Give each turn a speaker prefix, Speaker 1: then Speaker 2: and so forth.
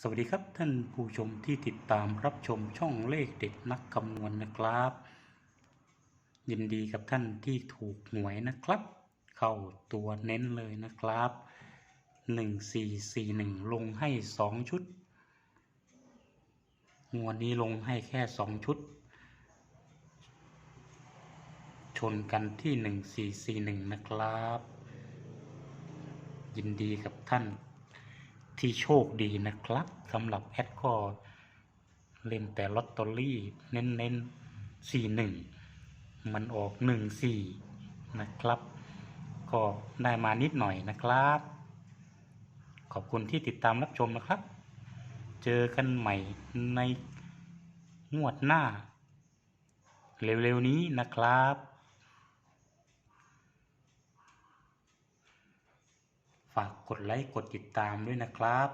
Speaker 1: สวัสดีครับท่านผู้ชมที่ติดตามรับชมช่องเลขเด็ดนักคำนวณนะครับ ยินดีกับท่านที่ถูกหวยนะครับ เข้าตัวเน้นเลยนะครับหนึ่งสี่สี่หนึ่งลงให้สองชุดงวดนี้ลงให้แค่สองชุด ชนกันที่หนึ่งสี่สี่หนึ่งนะครับ ยินดีกับท่าน ที่โชคดีนะครับสำหรับแอดก็เล่นแต่ลอตเตอรี่เน้นเน้นสี่หนึ่งมันออกหนึ่งสี่นะครับ ก็ได้มานิดหน่อยนะครับ ขอบคุณที่ติดตามรับชมนะครับ เจอกันใหม่ในงวดหน้า เร็วๆนี้นะครับ ฝากกดไลค์กดติดตามด้วยนะครับ